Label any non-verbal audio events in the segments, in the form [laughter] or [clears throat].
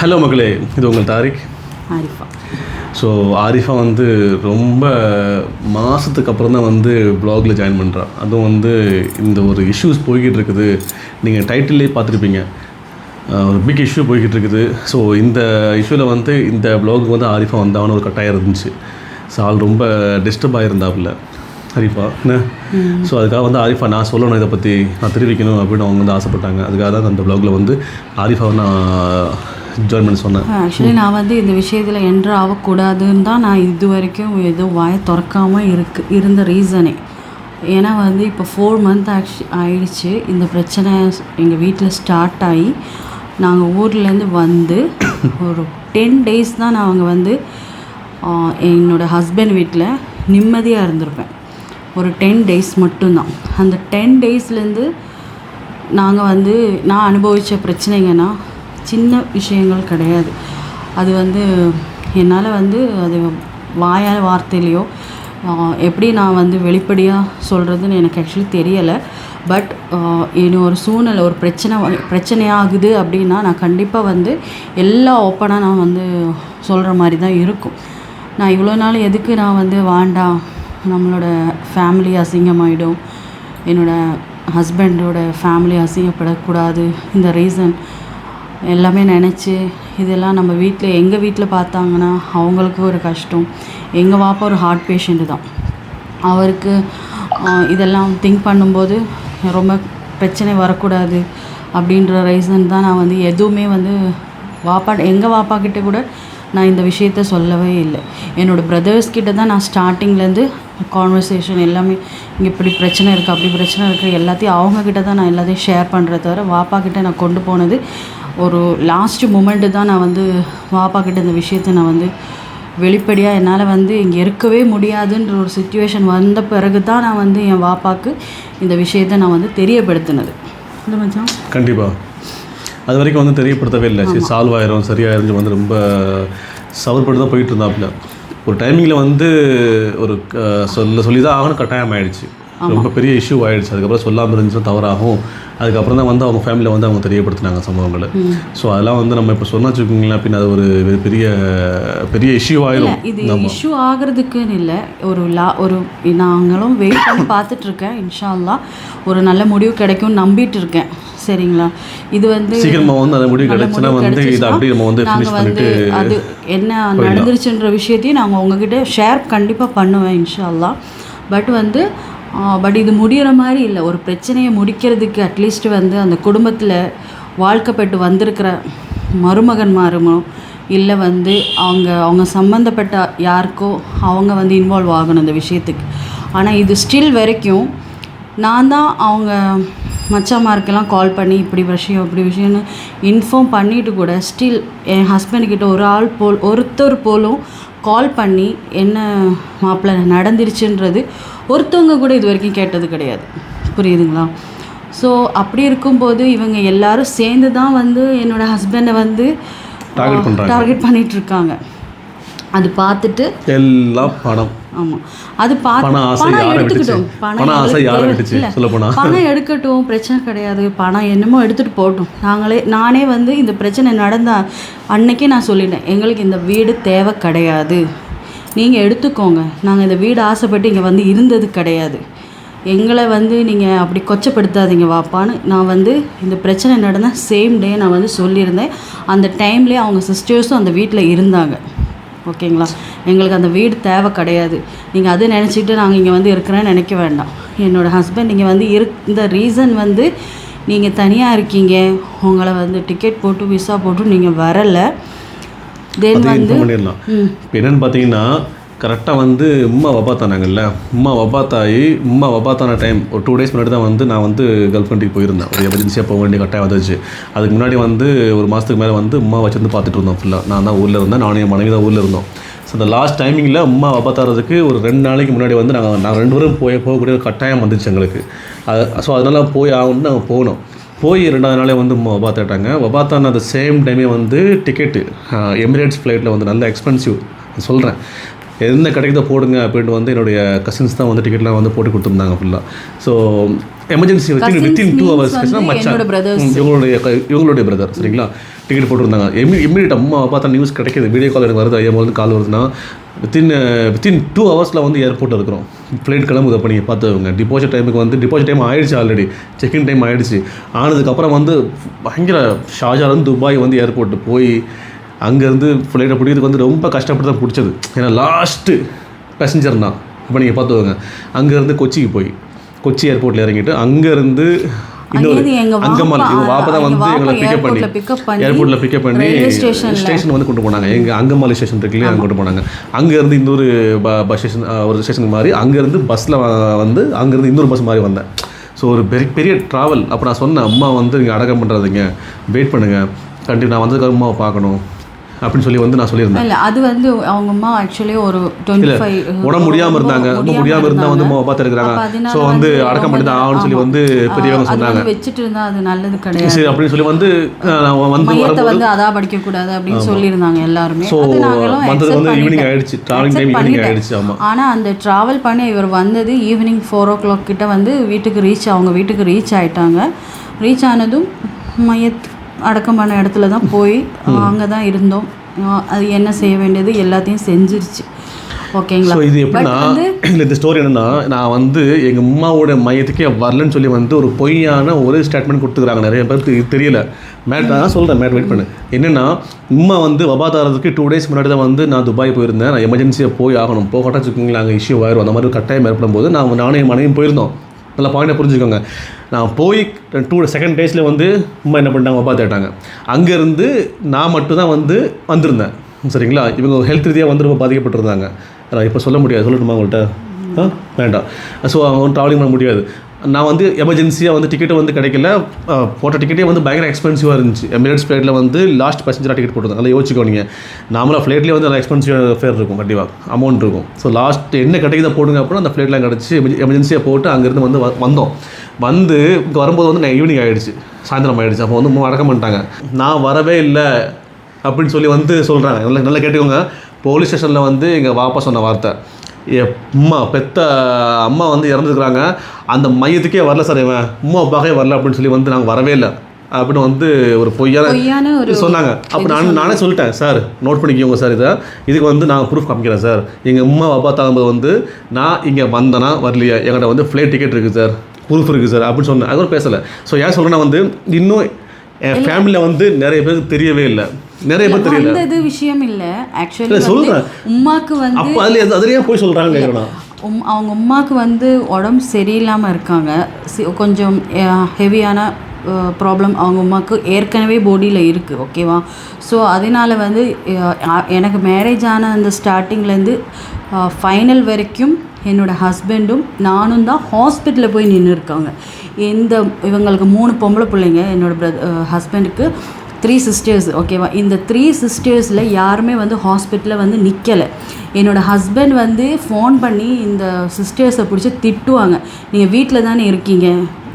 Hello மக்களே இது உங்கள் தாரிக். ஆரிஃபா. ஸோ ஆரிஃபா வந்து ரொம்ப மாதத்துக்கு அப்புறம் தான் வந்து ப்ளாகில் ஜாயின் பண்ணுறா அதுவும் வந்து இந்த ஒரு இஷ்யூஸ் போய்கிட்டு இருக்குது நீங்கள் டைட்டிலே பார்த்துருப்பீங்க ஒரு பிக் இஷ்யூ போய்கிட்டு இருக்குது ஸோ இந்த இஷ்யூவில் வந்து இந்த ப்ளாக் வந்து ஆரிஃபா வந்தான்னு ஒரு கட்டாயம் இருந்துச்சு. ஸோ ஆள் ரொம்ப டிஸ்டர்ப் ஆகிருந்தாப்புல ஆரிஃபா. என்ன? ஸோ அதுக்காக வந்து ஆரிஃபா நான் சொல்லணும் இதை பற்றி நான் தெரிவிக்கணும் அப்படின்னு அவங்க வந்து ஆசைப்பட்டாங்க. அதுக்காக தான் அந்த ப்ளாகில் வந்து ஆரிஃபாவை நான் ஜாயின் பண்ண சொன்னேன். ஆக்சுவலி நான் வந்து இந்த விஷயத்தில் என்ட்ரு ஆகக்கூடாதுன்னு தான் நான் இது வரைக்கும் எதுவும் வாயை திறக்காமல் இருக்கு இருந்த ரீசனே ஏன்னா வந்து இப்போ ஃபோர் மந்த் ஆக்ஷு ஆயிடுச்சு. இந்த பிரச்சனை எங்கள் வீட்டில் ஸ்டார்ட் ஆகி நாங்கள் ஊர்லேருந்து வந்து [coughs] ஒரு டென் டேஸ் தான் நான் அவங்க வந்து ஆஹ், என்னோட ஹஸ்பண்ட் வீட்டில் நிம்மதியாக இருந்திருப்பேன். ஒரு டென் டேஸ் மட்டும்தான். அந்த டென் டேஸ்லேருந்து நாங்கள் வந்து நான் அனுபவித்த பிரச்சனைங்கன்னா சின்ன விஷயங்கள் கிடையாது. அது வந்து என்னால் வந்து அது வாயால் வார்த்தையிலையோ எப்படி நான் வந்து வெளிப்படையாக சொல்கிறதுன்னு எனக்கு ஆக்சுவலி தெரியலை. பட் இன்னும் ஒரு சூழ்நிலை ஒரு பிரச்சனை பிரச்சனையாகுது அப்படின்னா நான் கண்டிப்பாக வந்து எல்லா ஓப்பனாக நான் வந்து சொல்கிற மாதிரி தான் இருக்கும். நான் இவ்வளோ நாள் எதுக்கு நான் வந்து வேண்டாம் நம்மளோட ஃபேமிலி அசிங்கமாயிடும். என்னோடய ஹஸ்பண்டோட ஃபேமிலி அசிங்கப்படக்கூடாது. இந்த ரீசன் எல்லாமே நினச்சி இதெல்லாம் நம்ம வீட்டில் எங்கள் வீட்டில் பார்த்தாங்கன்னா அவங்களுக்கு ஒரு கஷ்டம். எங்கள் பாப்பா ஒரு ஹார்ட் பேஷண்ட்டு தான். அவருக்கு இதெல்லாம் திங்க் பண்ணும்போது ரொம்ப பிரச்சனை வரக்கூடாது அப்படின்ற ரீசன் தான் நான் வந்து எதுவுமே வந்து வாப்பா எங்கள் வாப்பா கிட்ட கூட நான் இந்த விஷயத்த சொல்லவே இல்லை. என்னோடய பிரதர்ஸ் கிட்ட தான் நான் ஸ்டார்டிங்லேருந்து கான்வர்சேஷன் எல்லாமே இங்கே இப்படி பிரச்சனை இருக்குது அப்படி பிரச்சனை இருக்குது எல்லாத்தையும் அவங்க கிட்ட தான் நான் எல்லாத்தையும் ஷேர் பண்ணுறத தவிர வாப்பா கிட்ட நான் கொண்டு போனது ஒரு லாஸ்ட் மூமெண்ட்டு தான் நான் வந்து வாப்பா கிட்ட இந்த விஷயத்தை நான் வந்து வெளிப்படையாக என்னால் வந்து இங்கே இருக்கவே முடியாதுன்ற ஒரு சுச்சுவேஷன் வந்த பிறகு தான் நான் வந்து என் வாப்பாக்கு இந்த விஷயத்தை நான் வந்து தெரியப்படுத்தினது. இல்லை மச்சான்? கண்டிப்பாக அது வரைக்கும் வந்து தெரியப்படுத்தவே இல்லை. சரி சால்வ் ஆயிரும் சரியாயிரும் வந்து ரொம்ப சவர்பட்டு தான் போயிட்டு இருந்தாப்புல ஒரு டைமிங்கில் வந்து ஒரு சொல்ல சொல்லி தான் ஆகணும் கட்டாயம் ஆயிடுச்சு ரொம்ப பெரிய இஷ்யூ ஆயிடுச்சு. அதுக்கப்புறம் சொல்லாமல் இருந்துச்சுன்னா தவறாகும். அதுக்கப்புறம் தான் வந்து அவங்க ஃபேமிலியில் வந்து அவங்க தெரியப்படுத்தினாங்க சம்பவங்களை. ஸோ அதெல்லாம் வந்து நம்ம இப்போ சொன்னா வச்சுக்கோங்களேன் பின்ன அது ஒரு பெரிய பெரிய இஷ்யூ ஆயிரும். இது இஷ்யூ ஆகிறதுக்குன்னு இல்லை. ஒரு லா ஒரு நாங்களும் வெயிட் பண்ணி பார்த்துட்ருக்கேன். இன்ஷா அல்லாஹ் ஒரு நல்ல முடிவு கிடைக்கும்னு நம்பிட்டு இருக்கேன் சரிங்களா? இது வந்து சீக்கிரமா வந்து அந்த முடிவு முடிவு வந்து இதை அப்படியே நம்ம வந்து ஃபினிஷ் பண்ணிட்டு அது என்ன நடந்துருச்சுன்ற விஷயத்தையும் நாங்கள் உங்ககிட்ட ஷேர் கண்டிப்பாக பண்ணுவேன் இன்ஷா அல்லாஹ் பட் வந்து பட் இது முடிகிற மாதிரி இல்லை. ஒரு பிரச்சனையை முடிக்கிறதுக்கு அட்லீஸ்ட் வந்து அந்த குடும்பத்தில் வாழ்க்கப்பட்டு வந்திருக்கிற மருமகன்மாருமோ இல்லை வந்து அவங்க அவங்க சம்மந்தப்பட்ட யாருக்கோ அவங்க வந்து இன்வால்வ் ஆகணும் இந்த விஷயத்துக்கு. ஆனால் இது ஸ்டில் வரைக்கும் நான் தான் அவங்க மச்சாமாருக்கெல்லாம் கால் பண்ணி இப்படி விஷயம் இப்படி விஷயம்னு இன்ஃபார்ம் பண்ணிட்டு கூட ஸ்டில் என் ஹஸ்பண்ட்கிட்ட ஒரு ஆள் போல் ஒருத்தர் போலும் கால் பண்ணி என்ன மாப்பிள்ளை நடந்துருச்சுன்றது ஒருத்தவங்க கூட இது வரைக்கும் கேட்டது கிடையாது. புரியுதுங்களா? ஸோ அப்படி இருக்கும்போது இவங்க எல்லாரும் சேர்ந்து தான் வந்து என்னோடய ஹஸ்பண்டை வந்து டார்கெட் இருக்காங்க. அது பார்த்துட்டு எல்லாம் பணம் ஆமாம் அது பார்த்து பணம் எடுத்துக்கிட்டோம்? பணம். பணம் எடுக்கட்டும் பிரச்சனை கிடையாது. பணம் என்னமோ எடுத்துகிட்டு போகட்டும். நாங்களே நானே வந்து இந்த பிரச்சனை நடந்த அன்னைக்கே நான் சொல்லிட்டேன் எங்களுக்கு இந்த வீடு தேவை கிடையாது. நீங்கள் எடுத்துக்கோங்க. நாங்கள் இந்த வீடு ஆசைப்பட்டு இங்கே வந்து இருந்தது கிடையாது. எங்களை வந்து நீங்கள் அப்படி கொச்சப்படுத்தாதீங்க வாப்பான்னு. நான் வந்து இந்த பிரச்சனை நடந்த சேம் டே நான் வந்து சொல்லியிருந்தேன். அந்த டைம்லேயே அவங்க சிஸ்டர்ஸும் அந்த வீட்டில் இருந்தாங்க. ஓகேங்களா? எங்களுக்கு அந்த வீடு தேவை கிடையாது. நீங்கள் அது நினச்சிட்டு நாங்கள் இங்கே வந்து இருக்கிறேன்னு நினைக்க வேண்டாம். என்னோடய ஹஸ்பண்ட் இங்கே வந்து இருந்த ரீசன் வந்து நீங்கள் தனியாக இருக்கீங்க. உங்களை வந்து டிக்கெட் போட்டு விசா போட்டு நீங்கள் வரலை. தென் வந்து என்னன்னு பார்த்தீங்கன்னா கரெக்டாக வந்து உமா வபாத்தானாங்கல்ல உம்மா வபாத்தாயி உமா வபாத்தான டைம் ஒரு டூ டேஸ் முன்னாடி தான் வந்து நான் வந்து கேர்ள் கண்ட்ரிக்கு போயிருந்தேன். ஒரு எமர்ஜென்சியாக போக வேண்டிய கட்டாயம் வந்துச்சு. அதுக்கு முன்னாடி வந்து ஒரு மாதத்துக்கு மேலே வந்து உம்மா வச்சிருந்து பார்த்துட்டு இருந்தோம் ஃபுல்லாக நான் தான் ஊரில் இருந்தேன் நானும் என் மனைவி தான் ஊரில் இருந்தோம். ஸோ அந்த லாஸ்ட் டைமிங்கில் உமா வபாத்தாறதுக்கு ஒரு ரெண்டு நாளைக்கு முன்னாடி வந்து நாங்கள் நாங்கள் ரெண்டு பேரும் போய் போகக்கூடிய ஒரு கட்டாயம் வந்துச்சு எங்களுக்கு. அது ஸோ அதனால் போய் ஆகணும்னு நாங்கள் போனோம். போய் ரெண்டாவது நாளே வந்து வபாத்தாட்டாங்க வபாத்தான அந்த சேம் டைமே வந்து டிக்கெட்டு எமிரேட்ஸ் ஃப்ளைட்டில் வந்து நல்ல எக்ஸ்பென்சிவ் சொல்கிறேன் என்ன கிடைக்குதோ போடுங்க அப்படின்ட்டு வந்து என்னுடைய கசின்ஸ் தான் வந்து டிக்கெட்லாம் வந்து போட்டு கொடுத்துருந்தாங்க ஃபுல்லாக so emergency within within two hours வந்து மச்சான். இவங்களுடைய இவங்களுடைய பிரதர் சரிங்களா? டிக்கெட் போட்டிருந்தாங்க. எமி இம்மீடியட் அம்மா பார்த்தா நியூஸ் கிடைக்கிது. வீடியோ கால் எனக்கு வருது ஐயா முதல்ல கால் வருதுன்னா வித்தின் வித்தின் டூ ஹவர்ஸில் வந்து ஏர்போர்ட் இருக்கிறோம். ஃப்ளைட் கிளம்புது அப்போ நீங்கள் பார்த்துக்கோங்க டிபாசிட் டைமுக்கு வந்து டிபாசிட் டைம் ஆயிடுச்சு ஆல்ரெடி செக்இன் டைம் ஆயிடுச்சு. ஆனதுக்கப்புறம் வந்து பயங்கர ஷாஜாலேருந்து துபாய் வந்து ஏர்போர்ட் போய் அங்கேருந்து ஃப்ளைட்டை பிடிக்கிறதுக்கு வந்து ரொம்ப கஷ்டப்பட்டு தான் பிடிச்சது. ஏன்னா லாஸ்ட்டு பேசஞ்சர் தான். இப்போ நீங்கள் பார்த்துக்கோங்க அங்கேருந்து கொச்சிக்கு போய் கொச்சி ஏர்போர்ட்டில் இறங்கிட்டு அங்கேருந்து இன்னொரு அங்கம்மாள் இவங்க வாப்பா தான் வந்து எங்களை பிக்கப் பண்ணி ஏர்போர்ட்டில் பிக்கப் பண்ணி. ஸ்டேஷன் வந்து கொண்டு போனாங்க. எங்கள் அங்கம்மாள் ஸ்டேஷன் இருக்கு இல்லையா? அங்கே கொண்டு போனாங்க. அங்கேருந்து இன்னொரு பஸ் ஸ்டேஷன் ஒரு ஸ்டேஷனுக்கு மாதிரி அங்கேருந்து பஸ்ஸில் வந்து அங்கேருந்து இன்னொரு பஸ் மாதிரி வந்தேன். ஸோ ஒரு பெரிய பெரிய ட்ராவல் அப்போ நான் சொன்னேன் அம்மா வந்து நீங்கள் அடக்கம் பண்ணுறாதீங்க வெயிட் பண்ணுங்கள் கண்டிப்பாக நான் வந்ததுக்கு அம்மாவை பார்க்கணும். அப்படின்னு சொல்லி வந்து நான் சொல்லியிருந்தேன். இல்லை அது வந்து அவங்க அம்மா ஆக்சுவலி ஒரு டுவெண்ட்டி ஃபைவ் உடம்பு முடியாமல் இருந்தாங்க. ரொம்ப முடியாமல் இருந்தால் வந்து அம்மாவை பார்த்துருக்குறாங்க ஸோ வந்து அடக்கம் பண்ணி தான் சொல்லி வந்து பெரியவங்க சொன்னாங்க. வச்சுட்டு இருந்தா அது நல்லது கிடையாது. சரி அப்படின்னு சொல்லி வந்து வந்து மையத்தை வந்து அதா படிக்க கூடாது அப்படின்னு சொல்லியிருந்தாங்க எல்லாருமே. ஸோ வந்தது வந்து ஈவினிங். ஆயிடுச்சு. Travelling time evening. ஆயிடுச்சு ஆமாம் ஆனா அந்த டிராவல் பண்ணி இவர் வந்தது ஈவினிங் ஃபோர் ஓ கிளாக் கிட்ட வந்து வீட்டுக்கு ரீச் அவங்க வீட்டுக்கு ரீச் ஆயிட்டாங்க. ரீச் ஆனதும் மையத் அடக்கம் பண்ண இடத்துல தான் போய் அங்கே தான் இருந்தோம். அது என்ன செய்ய வேண்டியது எல்லாத்தையும் செஞ்சிருச்சு. ஓகேங்களா? இது பட் எப்படின்னா இல்லை [clears throat] இந்த ஸ்டோரி என்னன்னா நான் வந்து எங்கள் அம்மாவோட மையத்துக்கே வரலன்னு சொல்லி வந்து ஒரு பொய்யான ஒரு ஸ்டேட்மெண்ட் கொடுத்துக்கிறாங்க. நிறைய பேருக்கு இது தெரியல. மேட் நான் சொல்கிறேன் மேட் வெயிட் பண்ணு. என்னென்னா அம்மா வந்து வபாதாரத்துக்கு டூ டேஸ் முன்னாடி தான் வந்து நான் துபாய் போயிருந்தேன். நான் எமர்ஜென்சியாக போய் ஆகணும். போகட்டா வச்சுக்கோங்களேன். அங்கே இஷ்யூ ஆயிரும். அந்த மாதிரி ஒரு கட்டாயம் ஏற்படும் போது நான் நானும் என் மனைவியும் போயிருந்தோம். நல்லா பாயிண்டை புரிஞ்சுக்கோங்க. நான் போய் டூ செகண்ட் டேஸில் வந்து அம்மா என்ன பண்ணிட்டாங்க அப்பா தேட்டாங்க அங்கேருந்து நான் மட்டும் தான் வந்து வந்திருந்தேன். சரிங்களா? இவங்க ஹெல்த் ரீதியாக வந்து ரொம்ப பாதிக்கப்பட்டிருந்தாங்க. நான் இப்போ சொல்ல முடியாது. சொல்லட்டுமா உங்கள்கிட்ட ஆ? வேண்டாம். ஸோ அவங்க ட்ராவலிங் பண்ண முடியாது. நான் வந்து எமர்ஜென்சியாக வந்து டிக்கெட்டு வந்து கிடைக்கல. போட்ட டிக்கெட்டே வந்து பயங்கர எக்ஸ்பென்சிவாக இருந்துச்சு. எமிரேட்ஸ் ஃப்ளைட்டில் வந்து லாஸ்ட் பேசஞ்சராக டிக்கெட் போட்டுருந்தாங்க. நல்லா யோசிச்சுக்கோ நீங்கள் ஃப்ளைட்லேயே வந்து நல்லா எக்ஸ்பென்சிவ் ஃபேர் இருக்கும் கண்டிப்பாக அமௌண்ட் இருக்கும். ஸோ லாஸ்ட் என்ன கிடைக்குதோ போடுங்க அப்புறம் அந்த ஃப்ளைட்லாம் கிடச்சி எமர்ஜென்சியாக போட்டு அங்கேருந்து வந்து வந்தோம். வந்து இங்கே வரும்போது வந்து நான் ஈவினிங் ஆகிடுச்சு சாயந்தரம் ஆகிடுச்சு அப்போ வந்து அம்மா அடக்கம் பண்ணிட்டாங்க நான் வரவே இல்லை அப்படின்னு சொல்லி வந்து சொல்கிறாங்க நல்லா நல்லா கேட்டுக்கோங்க. போலீஸ் ஸ்டேஷனில் வந்து எங்கள் வாப்பா சொன்ன வார்த்தை. அம்மா பெத்த அம்மா வந்து இறந்துருக்குறாங்க. அந்த மையத்துக்கே வரல சார் இவன். அம்மா அப்பாவே வரல அப்படின்னு சொல்லி வந்து நாங்கள் வரவே இல்லை. அப்படின்னு வந்து ஒரு பொய்யான சொன்னாங்க. அப்போ நான் நானே சொல்லிட்டேன் சார் நோட் பண்ணிக்கோங்க சார் இதை. இதுக்கு வந்து நான் ப்ரூஃப் காமிக்கிறேன் சார். எங்கள் அம்மா அப்பா தாங்கும்போது வந்து நான் இங்கே வந்தேனா வரலையா. என்கிட்ட வந்து ஃப்ளைட் டிக்கெட் இருக்குது சார். ப்ரூஃப் இருக்குது சார். அப்படின்னு சொன்னேன். அதுவும் பேசலை. ஸோ ஏன் சொல்கிறேன்னா வந்து இன்னும் என் ஃபேமிலியில் வந்து நிறைய பேருக்கு தெரியவே இல்லை. நிறைய பேர் தெரியல. அந்த இது விஷயம் இல்லை. ஆக்சுவலி சொல்றேன். உமாக்கு வந்து அப்போ அதில் அதுலேயே போய் சொல்கிறாங்க கேட்கணும் உம் அவங்க உமாக்கு வந்து உடம்பு சரியில்லாமல் இருக்காங்க. சி- கொஞ்சம் ஹெவியான ப்ராப்ளம் அவங்க உமாக்கு ஏற்கனவே பாடியில் இருக்குது ஓகேவா ஸோ அதனால வந்து எனக்கு மேரேஜ் ஆன அந்த ஸ்டார்டிங்லேருந்து ஃபைனல் வரைக்கும் என்னோடய ஹஸ்பண்டும் நானும் தான் ஹாஸ்பிட்டலில் போய் நின்று இருக்காங்க இந்த இவங்களுக்கு மூணு பொம்பளை பிள்ளைங்க என்னோடய பிரத ஹஸ்பண்டுக்கு த்ரீ சிஸ்டர்ஸ் ஓகேவா இந்த த்ரீ சிஸ்டர்ஸில் யாருமே வந்து ஹாஸ்பிட்டலில் வந்து நிற்கலை என்னோடய ஹஸ்பண்ட் வந்து ஃபோன் பண்ணி இந்த சிஸ்டர்ஸை பிடிச்சி திட்டுவாங்க. நீங்கள் வீட்டில் தானே இருக்கீங்க?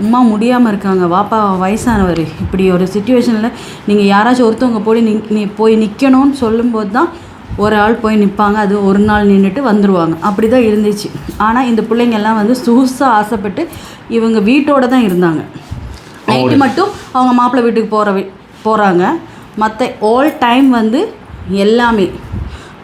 உமா முடியாமல் இருக்காங்க. வாப்பா வயசானவர். இப்படி ஒரு சுச்சுவேஷனில் நீங்கள் யாராச்சும் ஒருத்தவங்க போய் நிக் நீ போய் நிற்கணும்னு சொல்லும்போது தான் ஒரு ஆள் போய் நிற்பாங்க அது ஒரு நாள் நின்றுட்டு வந்துடுவாங்க அப்படி தான் இருந்துச்சு. ஆனால் இந்த பிள்ளைங்க எல்லாம் வந்து சொகுசாக ஆசைப்பட்டு இவங்க வீட்டோட தான் இருந்தாங்க. நைட்டு மட்டும் அவங்க மாப்பிள்ளை வீட்டுக்கு போகிற போகிறாங்க மற்ற ஆல் டைம் வந்து எல்லாமே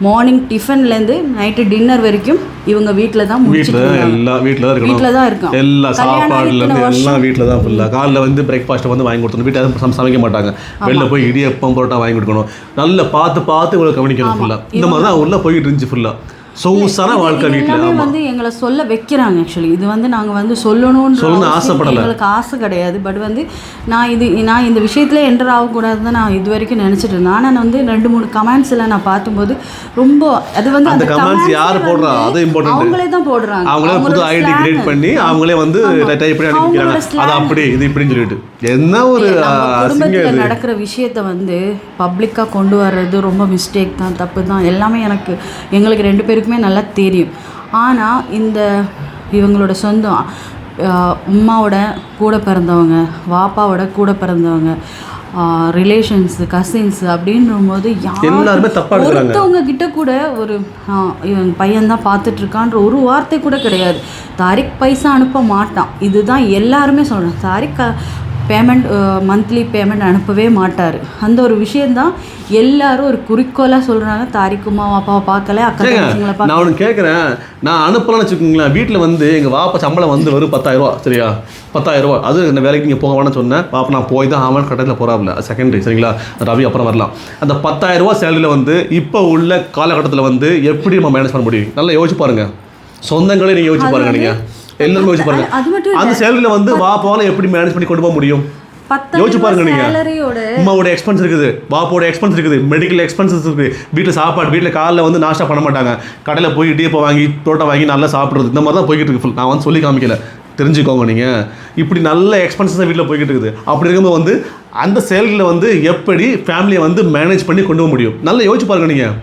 மார்னிங் டிஃபன்லேருந்து நைட்டு டின்னர் வரைக்கும் இவங்க வீட்டில் தான் வீட்டில் தான் எல்லாம் வீட்டில் தான் இருக்கணும். வீட்டில் தான் இருக்கோம். எல்லா கல்யாணம் ஆகி சாப்பாடுல இத்தனை இருந்து வருஷம் எல்லாம் வீட்டில் தான் ஃபுல்லாக காலைல வந்து பிரேக்ஃபாஸ்ட்டை வந்து வாங்கி கொடுத்தணும் வீட்டில் சம- சமைக்க மாட்டாங்க. வெளில போய் இடியப்பம் பரோட்டா வாங்கி கொடுக்கணும். நல்லா பார்த்து பார்த்து இவ்வளோ கவனிக்கணும் ஃபுல்லாக இந்த மாதிரி தான் உள்ள போயிட்டு இருந்துச்சு ஃபுல்லாக சொகுசான வாழ்க்கை வீட்டில் வந்து எங்களை சொல்ல வைக்கிறாங்க ஆக்சுவலி இது வந்து நாங்கள் வந்து சொல்லணும்னு அவசியம் ஆசைப்படல. எங்களுக்கு ஆசை கிடையாது பட் வந்து நான் இது நான் இந்த விஷயத்தில் என்டர் ஆகக்கூடாது தான் நான் இது வரைக்கும் நினச்சிட்டு இருந்தேன் ஆனால் நான் வந்து ரெண்டு மூணு கமெண்ட்ஸ் எல்லாம் நான் பார்க்கும்போது ரொம்ப அது வந்து அந்த comments யார் போடுறா? அது important. அவங்களே தான் போடுறாங்க அவங்களே புது ஐடி. கிரியேட் பண்ணி அவங்களே வந்து டைப் பண்ணி அனுப்பிக்கிறாங்க அது. அப்படி இது இப்படின்னு சொல்லிட்டு என்ன ஒரு குடும்பத்தில் நடக்கிற விஷயத்த வந்து பப்ளிக்காக கொண்டு வர்றது ரொம்ப மிஸ்டேக் தான் தப்பு தான். எல்லாமே எனக்கு எங்களுக்கு ரெண்டு பேருக்குமே நல்லா தெரியும். ஆனால் இந்த இவங்களோட சொந்தம் அஹ், உம்மாவோட கூட பிறந்தவங்க வாப்பாவோட கூட பிறந்தவங்க ரிலேஷன்ஸ் கசின்ஸ் அப்படின்னும் போது எல்லாருமே. ஒருத்தவங்க கிட்ட கூட ஒரு இவன் பையன் தான் பார்த்துட்டு இருக்கான்ற ஒரு வார்த்தை கூட கிடையாது. தாரிக் பைசா அனுப்ப மாட்டான். இதுதான் எல்லாருமே சொல்கிறேன் தாரிக் பேமெண்ட் மந்த்லி பேமெண்ட் அனுப்பவே மாட்டார். அந்த ஒரு விஷயந்தான் எல்லாரும் ஒரு குறிக்கோளாக சொல்கிறாங்க தாரிக்குமா அப்பாவை பார்க்கல அக்கா நான் ஒன்று கேட்குறேன் நான் அனுப்பலாம்னு வச்சுக்கோங்களேன். வீட்டில் வந்து எங்கள் வாப்பா சம்பளம் வந்து வெறும் பத்தாயிரம் ரூபா சரியா? பத்தாயிரம் ரூபா அது இந்த வேலைக்கு நீங்கள் போக வேணாம்னு சொன்னேன். பாப்பா நான் போய் தான் ஆவன் கட்டத்தில் போகிறாப்ல செகண்டரி சரிங்களா? ரவி அப்புறம் வரலாம். அந்த பத்தாயிரம் ரூபா சேலரியில் வந்து இப்போ உள்ள காலகட்டத்தில் வந்து எப்படி நம்ம மேனேஜ் பண்ண முடியும்? நல்லா யோசிச்சு பாருங்க. சொந்தங்களே நீங்கள் யோசிச்சு பாருங்க நீங்கள் எல்லாருமே யோசிச்சு பாருங்க. அந்த சேலரியில் வந்து வாப்பாவால் எப்படி மேனேஜ் பண்ணி கொண்டு போக முடியும்? யோசிச்சு பாருங்க நீங்க. அம்மாவோட எக்ஸ்பென்ஸ் இருக்குது. பாப்போட எக்ஸ்பென்ஸ் இருக்குது. மெடிக்கல் எக்ஸ்பென்சஸ் இருக்குது வீட்டில் சாப்பாடு வீட்டில் காலைல வந்து நாஷ்டா பண்ண மாட்டாங்க. கடையில் போய் டீப்பை வாங்கி புரோட்டா வாங்கி நல்லா சாப்பிட்றது. இந்த மாதிரி தான் போய்கிட்டு இருக்கு full. நான் வந்து சொல்லி காமிக்கல. தெரிஞ்சுக்கோங்க நீங்கள் இப்படி நல்ல எக்ஸ்பென்சஸ் வீட்டில் போய்கிட்டு இருக்குது. அப்படி இருக்கும்போது வந்து அந்த சேலரியில் வந்து எப்படி ஃபேமிலியை வந்து மேனேஜ் பண்ணி கொண்டு போக முடியும்? நல்லா யோசிச்சு பாருங்க நீங்கள்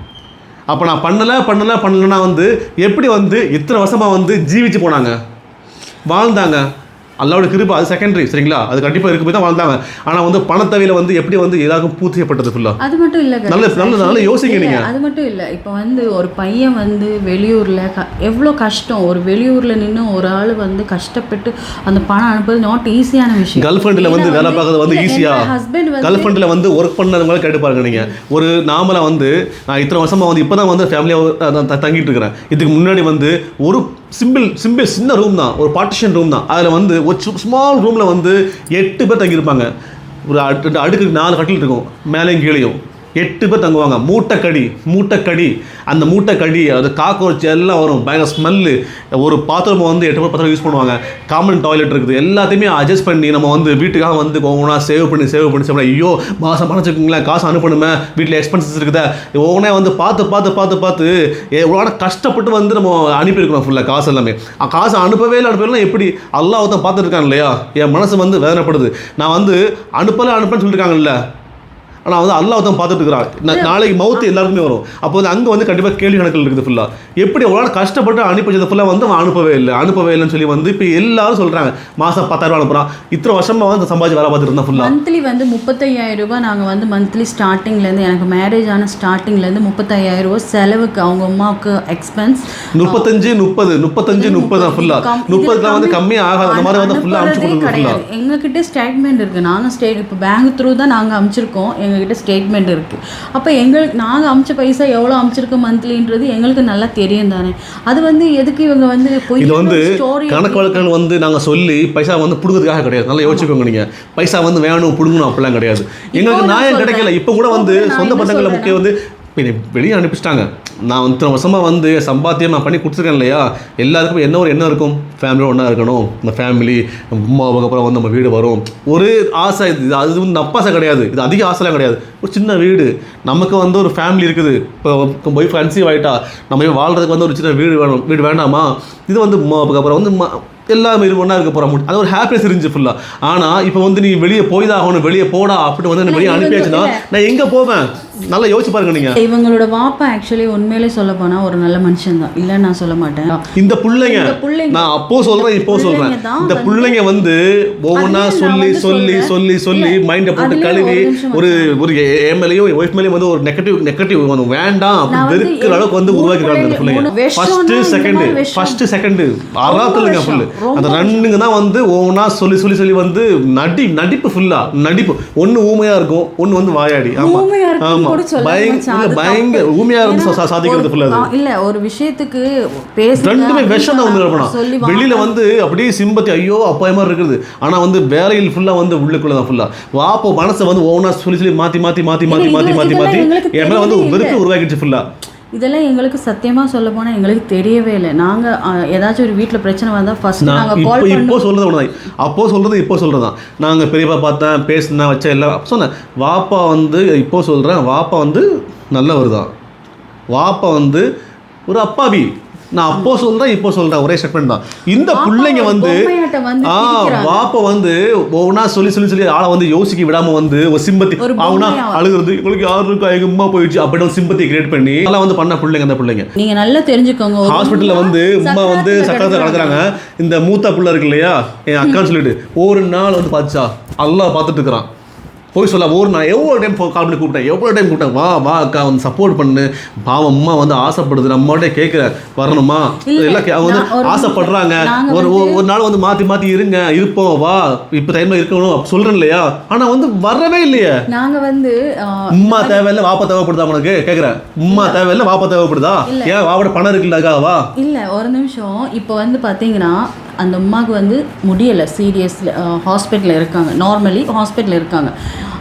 அப்போ நான் பண்ணலை பண்ணலை பண்ணலைன்னா வந்து எப்படி வந்து இத்தனை வருஷமாக வந்து ஜீவிச்சு போனாங்க? வாழ்ந்தாங்க. அல்லாவோட கிருபை அது செகண்டரி சரிங்களா? அது கண்டிப்பாக இருக்கு போய் தான் வாழ்ந்தாங்க. ஆனால் வந்து பணத்தவையில் வந்து எப்படி வந்து ஏதாவது பூர்த்தி செய்யப்பட்டது ஃபுல்லாக அது மட்டும் இல்லை. நல்ல- நல்ல- நல்ல யோசிங்க இல்ல, நீங்க. அது மட்டும் இல்லை. இப்போ வந்து ஒரு பையன் வந்து வெளியூரில் க எவ்வளோ கஷ்டம். ஒரு வெளியூரில் நின்று ஒரு ஆள் வந்து கஷ்டப்பட்டு அந்த பணம் அனுப்புறது நாட் ஈஸியான விஷயம். கேர்ள் ஃப்ரெண்டில் வந்து வேலை பார்க்கறது வந்து ஈஸியாக ஹஸ்பண்ட் வந்து கேர்ள் ஃப்ரெண்டில் வந்து ஒர்க் பண்ணவங்கள கேட்டு பாருங்க நீங்கள் ஒரு நாமளாக வந்து நான் இத்தனை வருஷமாக வந்து இப்போ தான் வந்து ஃபேமிலியாக தங்கிட்டு இருக்கிறேன். இதுக்கு முன்னாடி வந்து ஒரு சிம்பிள் சிம்பிள் சின்ன ரூம் தான். ஒரு பார்ட்டிஷன் ரூம் தான். அதில் வந்து ஒரு ஸ்மால் ரூமில் வந்து எட்டு பேர் தங்கியிருப்பாங்க. ஒரு அடு- அடுக்கு நாலு கட்டில் இருக்கும். மேலேயும் கீழேயும். எட்டு பேர் தங்குவாங்க. மூட்டைக்கடி மூட்டைக்கடி. அந்த மூட்டைக்கடி அது காக்ரோச் எல்லாம் வரும். பயங்கர ஸ்மெல்லு ஒரு பாத்திரம் வந்து எட்டு பேர் பாத்திரம் யூஸ் பண்ணுவாங்க. காமன் டாய்லெட் இருக்குது. எல்லாத்தையுமே அட்ஜஸ்ட் பண்ணி நம்ம வந்து வீட்டுக்காக வந்து ஒவ்வொன்றா சேவ் பண்ணி சேவ் பண்ணி சேவ் பண்ணி. ஐயோ மாதம் பணம் வச்சுக்கோங்களேன் காசு அனுப்பணுமே. வீட்டில் எக்ஸ்பென்சஸ் இருக்குதா. ஒவ்வொன்றே வந்து பார்த்து பார்த்து பார்த்து பார்த்து எவ்வளோ கஷ்டப்பட்டு வந்து நம்ம அனுப்பியிருக்கணும் ஃபுல்லாக காசு எல்லாமே. காசு அனுப்பவே இல்லை அனுப்பலாம் எப்படி? அல்லா ஒருத்தன் பார்த்துருக்காங்க இல்லையா? என் மனசு வந்து வேதனைப்படுது. நான் வந்து அனுப்பலை அனுப்பன்னு சொல்லியிருக்காங்கல்ல. ஆனால் வந்து அல்லாஹ் தான் பார்த்துட்டு இருக்கிறான். நாளைக்கு மவுத்து எல்லாருக்குமே வரும். அப்போ வந்து அங்கே வந்து கண்டிப்பாக கேள்வி கணக்கில் இருக்குது ஃபுல்லாக எப்படி அவ்வளோ கஷ்டப்பட்டு அனுப்பி வச்சது ஃபுல்லாக வந்து அவன் அனுப்பவே இல்லை. அனுப்பவே இல்லைன்னு சொல்லி வந்து இப்போ எல்லாரும் சொல்கிறாங்க மாதம் பத்தாயிரம் அனுப்புகிறான் இத்தனை வருஷமாக வந்து சம்பாதிச்சு வேலை பார்த்துட்டு இருந்தான் ஃபுல்லாக மந்த்லி வந்து முப்பத்தையாயிரம் ரூபாய் நாங்கள் வந்து மந்த்லி ஸ்டார்டிங்லேருந்து எனக்கு மேரேஜ் ஆன ஸ்டார்டிங்லேருந்து முப்பத்தையாயிரம் ரூபாய் செலவுக்கு அவங்க அம்மாவுக்கு எக்ஸ்பென்ஸ் முப்பத்தஞ்சு முப்பது முப்பத்தஞ்சு முப்பது தான் ஃபுல்லாக முப்பதுலாம் வந்து கம்மியாக ஆகாது. அந்த மாதிரி வந்து ஃபுல்லாக அனுப்பிச்சு கிடையாது. எங்ககிட்ட ஸ்டேட்மெண்ட் இருக்கு. நாங்கள் ஸ்டேட் இப்போ பேங்க் த்ரூ தான் நாங்கள் அமுச்சிருக்கோம் எங்ககிட்ட ஸ்டேட்மெண்ட் இருக்கு. அப்போ எங்களுக்கு நாங்கள் அமிச்ச பைசா எவ்வளோ அமிச்சிருக்கோம் மந்த்லின்றது எங்களுக்கு நல்லா தெரியும் தானே. அது வந்து எதுக்கு இவங்க வந்து பொய் இது வந்து கணக்கு வழக்குகள் வந்து நாங்கள் சொல்லி பைசா வந்து பிடுங்கிறதுக்காக கிடையாது. நல்லா யோசிச்சுக்கோங்க நீங்கள் பைசா வந்து வேணும் பிடுங்கணும் அப்படிலாம் கிடையாது. எங்களுக்கு நான் நியாயம். கிடைக்கல. இப்போ கூட வந்து சொந்த என்ன பந்தங்களை சொல்றேன்னா- முக்கிய வந்து இப்போ என்னை வெளியே அனுப்பிச்சிட்டாங்க. நான் வந்து இத்தனை வருஷமாக வந்து சம்பாத்தியம் நான் பண்ணி கொடுத்துருக்கேன் இல்லையா? எல்லாருக்கும் என்ன ஒரு எண்ணம் இருக்கும்? ஃபேமிலியோட ஒன்றா இருக்கணும். நம்ம ஃபேமிலி நம்ம அம்மாவுக்கு அப்புறம் வந்து நம்ம வீடு வரும். ஒரு ஆசை இது அது வந்து நப்பாசை கிடையாது. இது அதிக ஆசைலாம் கிடையாது. ஒரு சின்ன வீடு. நமக்கு வந்து ஒரு ஃபேமிலி இருக்குது. இப்போ ஒய்ஃப் கன்சீவ் ஆகிட்டா நம்ம வாழ்றதுக்கு வந்து ஒரு சின்ன வீடு வேணும். வீடு வேண்டாமா? இது வந்து அப்புறம் வந்து ம- எல்லாமே இரு ஒன்றா இருக்க போகிற முடியும் அது ஒரு ஹாப்பினஸ் இருந்துச்சு ஃபுல்லாக ஆனால் இப்போ வந்து நீ வெளியே போய் தான் ஆகணும் வெளியே போடா அப்படி வந்து என்னை வெளியே அனுப்பியாச்சுன்னா நான் எங்கே போவேன்? நல்லா யோசிச்சு பாருங்க நீங்கள் இவங்களோட வாப்பா ஆக்சுவலி உண்மையிலே சொல்ல போனா ஒரு நல்ல மனுஷன் தான். இல்லைன்னு நான் சொல்ல மாட்டேன். இந்த பிள்ளைங்க நான் அப்போ சொல்றேன் இப்போ சொல்றேன். இந்த பிள்ளைங்க வந்து ஒவ்வொன்றா சொல்லி சொல்லி. சொல்லி சொல்லி இல்ல, மைண்டை போட்டு கழுவி ஒரு ஒரு ஒரு எம்எல்ஏயோ ஒய்ஃப் மேலேயும் வந்து ஒரு நெகட்டிவ் நெகட்டிவ் வேண்டாம் அப்படி வெறுக்கிற அளவுக்கு வந்து அந்த பிள்ளைங்க, ஃபர்ஸ்ட் செகண்ட். ஃபர்ஸ்ட் செகண்ட் அறாத்துலங்க விஷம், ஃபுல்லு அந்த ரெண்டுங்க தான் வந்து ஒவ்வொன்றா சொல்லி சொல்லி சொல்லி வந்து நடி நடிப்பு ஃபுல்லா நடிப்பு. ஒண்ணு ஊமையா இருக்கும் ஒண்ணு வந்து வாயாடி. ஆமா. ஊமையா இருக்குன்னு ஆமா. கூட சொல்ல பயங்க மச்சான், இல்ல, அது பயங்கர. ஊமையா இருந்து சாதிக்கிறது ஒரு- ஃபுல்லா அது. ஆ, இல்ல ஒரு விஷயத்துக்கு பேசுங்க ரெண்டுமே விஷம் தான் வந்து வெளியில. வந்து அப்படியே சிம்பத்தி ஐயோ அப்பாய மாதிரி இருக்குது. ஆனா வந்து வேலையில் ஃபுல்லா வந்து உள்ளுக்குள்ள தான் ஃபுல்லா வாப்போ மனசை வந்து ஒவ்வொன்றா சொல்லி சொல்லி மாத்தி மாத்தி மாத்தி மாத்தி மாத்தி மாத்தி மாத்தி என் மேல வந்து வெறுப்பு உருவாக்கிடுச்சு ஃபுல்லா இதெல்லாம் எங்களுக்கு சத்தியமா சொல்ல போனா எங்களுக்கு தெரியவே இல்லை. நாங்க ஆ, ஏதாச்சும் ஒரு வீட்ல பிரச்சனை வந்தா ஃபர்ஸ்ட் நான் நாங்க இப்போ கால் இப்போ சொல்றது ஒன்று அப்போ சொல்றது இப்போ சொல்றதான் நாங்க பெரியப்பா பார்த்தேன் பேசினேன் வச்ச எல்லாம் சொன்னேன் வாப்பா வந்து இப்போ சொல்றேன் வாப்பா வந்து நல்லவர் தான் வாப்பா வந்து ஒரு அப்பாவி. நான் அப்போ சொல்றேன் இப்போ சொல்றேன் ஒரே ஸ்டேட்மெண்ட் தான் இந்த பிள்ளைங்க வந்து ஆ. வாப்பா வந்து ஒவ்வொன்றா சொல்லி சொல்லி சொல்லி ஆளை வந்து யோசிக்க விடாம வந்து ஒரு சிம்பத்தி அவனா. அழுகுறது உங்களுக்கு யாரு இருக்கா எங்க அம்மா போயிடுச்சு அப்படின்னு சிம்பத்தி கிரியேட் பண்ணி அதெல்லாம் வந்து பண்ண பிள்ளைங்க அந்த பிள்ளைங்க நீங்க நல்லா தெரிஞ்சுக்கோங்க ஹாஸ்பிட்டல்ல அம்மா வந்து உமா வந்து கிடக்குறாங்க. கலக்குறாங்க இந்த மூத்தா புள்ள இருக்கு இல்லையா என் அக்கான்னு சொல்லிட்டு ஒரு நாள் வந்து பார்த்துச்சா அல்லாஹ் பார்த்துட்டு இருக்கிறான் போய் சொல்ல ஒரு நான் எவ்வளோ டைம் கால் பண்ணி கூப்பிட்டேன்? எவ்வளோ டைம் கூப்பிட்டேன்? வா வா அக்கா வந்து சப்போர்ட் பண்ணு. பாவம் அம்மா வந்து ஆசைப்படுது. நம்மகிட்ட கேட்குறேன் வரணுமா? எல்லாம் அவங்க வந்து ஆசைப்படுறாங்க. ஒரு ஒரு- நாள் வந்து மாற்றி மாற்றி இருங்க. இருப்போம். வா. இப்போ டைமில் இருக்கணும். சொல்கிறேன் இல்லையா? ஆனால் வந்து வரவே இல்லையே. நாங்கள் வந்து உம்மா தேவையில்ல வாப்பா தேவைப்படுதா உனக்கு? கேட்குறேன் உம்மா தேவையில்ல வாப்பா தேவைப்படுதா? ஏன்? வாப்பட பணம் இருக்குல்லக்கா வா. இல்லை ஒரு நிமிஷம். இப்போ வந்து பார்த்தீங்கன்னா அந்த அம்மாவுக்கு வந்து முடியலை. சீரியஸில் ஹாஸ்பிட்டலில் இருக்காங்க. நார்மலி ஹாஸ்பிட்டலில் இருக்காங்க.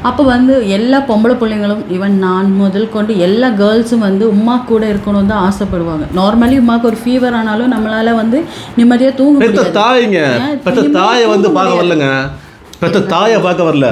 அப்போ வந்து எல்லா பொம்பளை பிள்ளைங்களும் ஈவன் நான் முதல் கொண்டு எல்லா கேர்ள்ஸும் வந்து உமா கூட இருக்கணும் தான் ஆசைப்படுவாங்க. நார்மலி உமாக்கு ஒரு ஃபீவர் ஆனாலும் நம்மளால வந்து நிம்மதியாக தூங்க தாய்ங்க. தாயை வந்து பார்க்க. வரலங்க. பெத்த தாயை பார்க்க வரல.